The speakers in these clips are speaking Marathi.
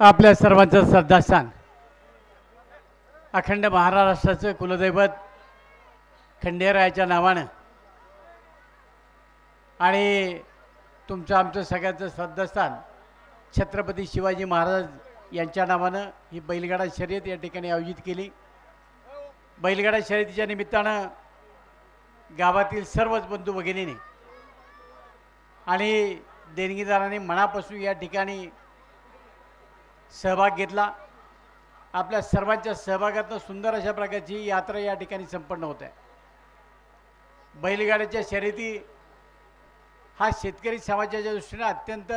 आपल्या सर्वांचं श्रद्धास्थान अखंड महाराष्ट्राचं कुलदैवत खंडेरायाच्या नावानं. आणि तुमचं आमचं सगळ्यांचं श्रद्धास्थान छत्रपती शिवाजी महाराज यांच्या नावानं ही बैलगाडा शर्यत या ठिकाणी आयोजित केली. बैलगाडा शर्यतीच्या निमित्तानं गावातील सर्वच बंधू भगिनीने आणि देणगीदारांनी मनापासून या ठिकाणी सहभाग घेतला. आपल्या सर्वांच्या सहभागातून सुंदर अशा प्रकारची यात्रा या ठिकाणी संपन्न होत आहे. बैलगाड्याच्या शर्यती हा शेतकरी समाजाच्या दृष्टीनं अत्यंत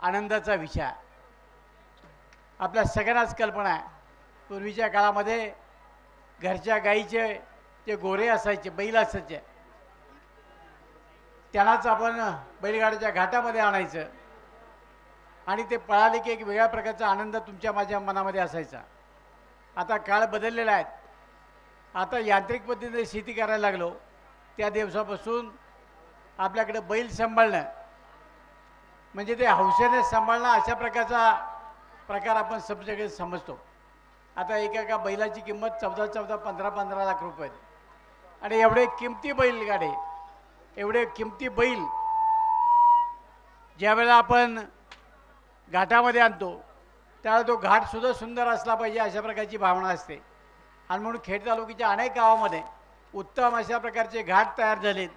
आनंदाचा विषय आहे. आपल्या सगळ्यांनाच कल्पना आहे. पूर्वीच्या काळामध्ये घरच्या गाईचे जे गोरे असायचे बैल असायचे त्यांनाच आपण बैलगाड्याच्या घाटामध्ये आणायचं. आणि ते पळाले की एक वेगळ्या प्रकारचा आनंद तुमच्या माझ्या मनामध्ये असायचा. आता काळ बदललेला आहे. आता यांत्रिक पद्धतीने शेती करायला लागलो. त्या दिवसापासून आपल्याकडे बैल सांभाळणं म्हणजे ते हौसेने सांभाळणं अशा प्रकारचा प्रकार आपण सगळे समजतो. आता एका एका बैलाची किंमत चौदा चौदा पंधरा पंधरा लाख रुपये. आणि एवढे किमती बैलगाडे एवढे किमती बैल ज्यावेळेला आपण घाटामध्ये आणतो. त्यावेळेला तो घाटसुद्धा सुंदर असला पाहिजे अशा प्रकारची भावना असते. आणि म्हणून खेड तालुक्याच्या अनेक गावामध्ये उत्तम अशा प्रकारचे घाट तयार झालेत.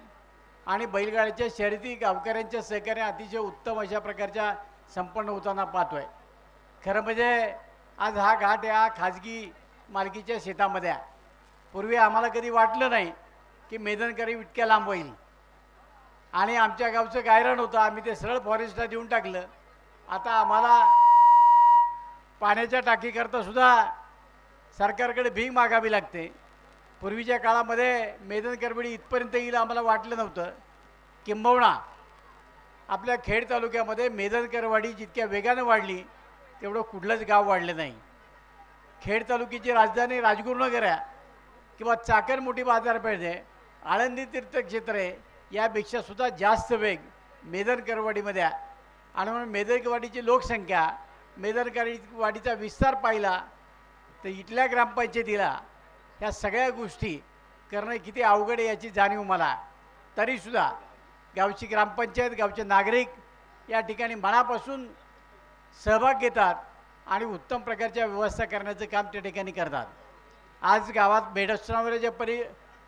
आणि बैलगाड्याच्या शर्यती गावकऱ्यांच्या सहकार्य अतिशय उत्तम अशा प्रकारच्या संपन्न होताना पाहतोय. खरं म्हणजे आज हा घाट या खाजगी मालकीच्या शेतामध्ये आहे. पूर्वी आम्हाला कधी वाटलं नाही की मेदनकरी इतक्या लांब होईल. आणि आमच्या गावचं गायरण होतं आम्ही ते सरळ फॉरेस्टला देऊन टाकलं. आता आम्हाला पाण्याच्या टाकीकरता सुद्धा सरकारकडे भीक मागावी लागते. पूर्वीच्या काळामध्ये मेदन करबिडी इथपर्यंत येईल आम्हाला वाटलं नव्हतं. किंबहुना आपल्या खेड तालुक्यामध्ये मेदन करवाडी जितक्या वेगानं वाढली तेवढं कुठलंच गाव वाढलं नाही. खेड तालुक्याची राजधानी राजगुरुनगर आहे किंवा चाकण मोठी बाजारपेठ आहे आळंदी तीर्थक्षेत्र आहे यापेक्षा सुद्धा जास्त वेग मेदन करवाडीमध्ये आहे. आणि म्हणून मेदरकवाडीची लोकसंख्या मेदनकरी वाडीचा विस्तार पाहिला तर इथल्या ग्रामपंचायतीला ह्या सगळ्या गोष्टी करणं किती अवघड आहे याची जाणीव मला. तरीसुद्धा गावची ग्रामपंचायत गावचे नागरिक या ठिकाणी मनापासून सहभाग घेतात आणि उत्तम प्रकारच्या व्यवस्था करण्याचं काम त्या ठिकाणी करतात. आज गावात भेडस्थानावर जे परि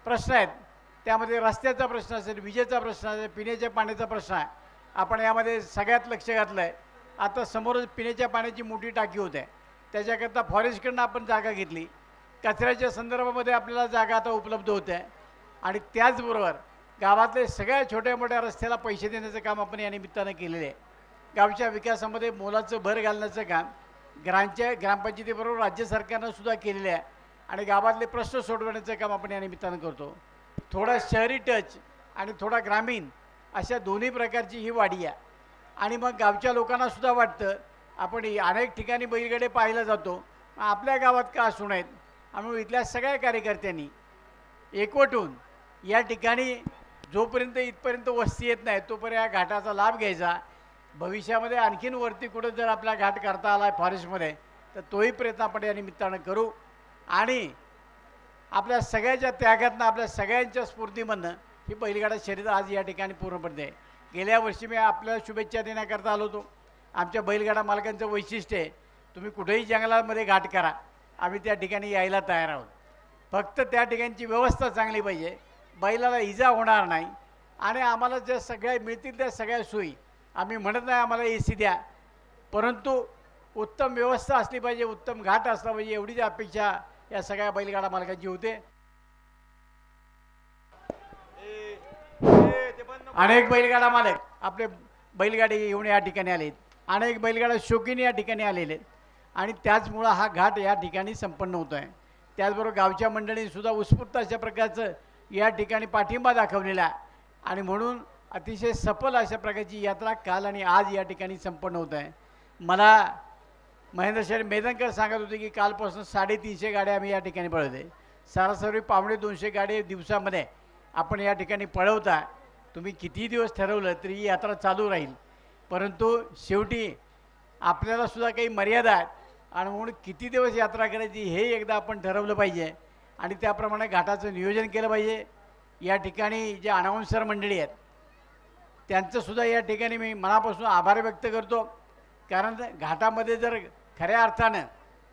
प्रश्न आहेत त्यामध्ये रस्त्याचा प्रश्न असेल विजेचा प्रश्न असेल पिण्याच्या पाण्याचा प्रश्न आहे आपण यामध्ये सगळ्यात लक्ष घातलं आहे आता समोरच पिण्याच्या पाण्याची मोठी टाकी होत आहे त्याच्याकरता फॉरेस्टकडनं आपण जागा घेतली. कचऱ्याच्या संदर्भामध्ये आपल्याला जागा आता उपलब्ध होत आहे आणि त्याचबरोबर गावातले सगळ्या छोट्या मोठ्या रस्त्याला पैसे देण्याचं काम आपण या निमित्तानं केलेलं आहे. गावच्या विकासामध्ये मोलाचं भर घालण्याचं काम ग्रामच्या ग्रामपंचायतीबरोबर राज्य सरकारनं सुद्धा केलेलं आहे. आणि गावातले प्रश्न सोडवण्याचं काम आपण या निमित्तानं करतो. थोडा शहरी टच आणि थोडा ग्रामीण अशा दोन्ही प्रकारची ही वाडी आहे. आणि मग गावच्या लोकांना सुद्धा वाटतं आपण अनेक ठिकाणी बैलगाडे पाहायला जातो. आपल्या गावात का असू नयेत? आम्ही इथल्या सगळ्या कार्यकर्त्यांनी एकवटून या ठिकाणी जोपर्यंत इथपर्यंत वस्ती येत नाही तोपर्यंत या घाटाचा लाभ घ्यायचा. भविष्यामध्ये आणखीन वरती कुठं जर आपला घाट करता आला आहे फॉरेस्टमध्ये तर तोही प्रयत्न आपण या निमित्तानं करू. आणि आपल्या सगळ्याच्या त्यागातनं आपल्या सगळ्यांच्या स्फूर्तीमधनं ही बैलगाडा शर्यत आज या ठिकाणी पूर्णपणे आहे. गेल्या वर्षी मी आपल्याला शुभेच्छा देण्याकरता आलो होतो. आमच्या बैलगाडा मालकांचं वैशिष्ट्य आहे तुम्ही कुठेही जंगलामध्ये घाट करा. आम्ही त्या ठिकाणी यायला तयार आहोत. फक्त त्या ठिकाणची व्यवस्था चांगली पाहिजे. बैलाला इजा होणार नाही. आणि आम्हाला ज्या सगळ्या मिळतील त्या सगळ्या सोयी आम्ही म्हणत नाही आम्हाला ए सी द्या. परंतु उत्तम व्यवस्था असली पाहिजे उत्तम घाट असला पाहिजे एवढीच अपेक्षा या सगळ्या बैलगाडा मालकांची होते. अनेक बैलगाडा मालक आपले बैलगाडी येऊन या ठिकाणी आले अनेक बैलगाडा शौकीन या ठिकाणी आलेले आहेत. आणि त्याचमुळं हा घाट या ठिकाणी संपन्न होतो आहे त्याचबरोबर गावच्या मंडळींसुद्धा उत्स्फूर्त अशा प्रकारचं या ठिकाणी पाठिंबा दाखवलेला आहे. आणि म्हणून अतिशय सफल अशा प्रकारची यात्रा काल आणि आज या ठिकाणी संपन्न होत आहे मला महेंद्र शेठ मेदनकर सांगत होते की कालपासून साडेतीनशे गाड्या आम्ही या ठिकाणी पळवते सरासरी पावणे दोनशे गाडी दिवसामध्ये आपण या ठिकाणी पळवता. तुम्ही किती दिवस ठरवलं तरी ही यात्रा चालू राहील. परंतु शेवटी आपल्याला सुद्धा काही मर्यादा आहेत. आणि म्हणून किती दिवस यात्रा करायची हे एकदा आपण ठरवलं पाहिजे. आणि त्याप्रमाणे घाटाचं नियोजन केलं पाहिजे. या ठिकाणी जे अनाऊन्सर मंडळी आहेत त्यांचंसुद्धा या ठिकाणी मी मनापासून आभार व्यक्त करतो. कारण घाटामध्ये जर खऱ्या अर्थानं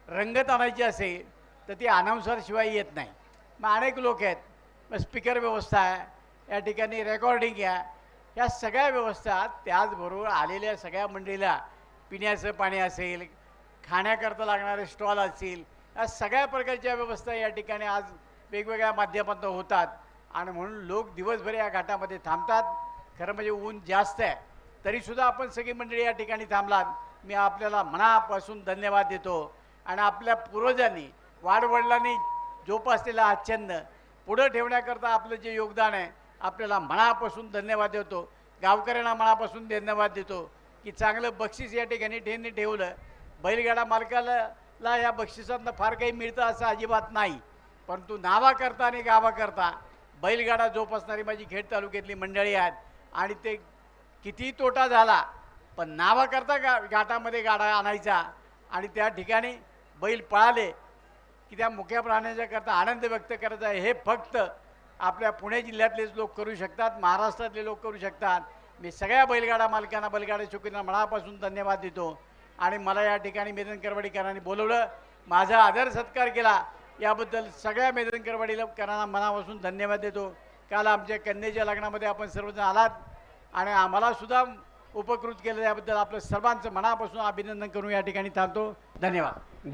रंगत आणायची असेल तर ती अनाऊन्सरशिवाय येत नाही. मग अनेक लोक आहेत. मग स्पीकर व्यवस्था आहे. या ठिकाणी रेकॉर्डिंग घ्या. या सगळ्या व्यवस्था त्याचबरोबर आलेल्या सगळ्या मंडळीला पिण्याचं पाणी असेल खाण्याकरता लागणारे स्टॉल असतील या सगळ्या प्रकारच्या व्यवस्था या ठिकाणी आज वेगवेगळ्या माध्यमातून होतात. आणि म्हणून लोक दिवसभर या घाटामध्ये थांबतात. खरं म्हणजे ऊन जास्त आहे. तरीसुद्धा आपण सगळी मंडळी या ठिकाणी थांबलात. मी आपल्याला मनापासून धन्यवाद देतो. आणि आपल्या पूर्वजांनी वाडवडिलांनी जोपासलेला हा छंद पुढं ठेवण्याकरता आपलं जे योगदान आहे आपल्याला मनापासून धन्यवाद देतो. गावकऱ्यांना मनापासून धन्यवाद देतो की चांगलं बक्षीस या ठिकाणी त्यांनी ठेवलं. बैलगाडा मालकाला ला या बक्षिसांना फार काही मिळतं असं अजिबात नाही. परंतु नावाकरता आणि गावाकरता बैलगाडा जोपासणारी माझी खेड तालुक्यातली मंडळी आहेत. आणि ते कितीही तोटा झाला पण नावाकरता गा घाटामध्ये गाडा आणायचा. आणि त्या ठिकाणी बैल पळाले की त्या मुख्या प्राण्याच्याकरता आनंद व्यक्त करायचा. आहे हे फक्त आपल्या पुणे जिल्ह्यातलेच लोक करू शकतात महाराष्ट्रातले लोक करू शकतात. मी सगळ्या बैलगाडा मालकांना बैलगाडा शौकींना मनापासून धन्यवाद देतो. आणि मला या ठिकाणी मेदन करवाडीकरांनी बोलवलं. माझा आदर सत्कार केला. याबद्दल सगळ्या मेदन करवाडीकरांना मनापासून धन्यवाद देतो. काल आमच्या कन्येच्या लग्नामध्ये आपण सर्वजण आलात. आणि आम्हालासुद्धा उपकृत केलं. याबद्दल आपलं सर्वांचं मनापासून अभिनंदन करून या ठिकाणी थांबतो. धन्यवाद.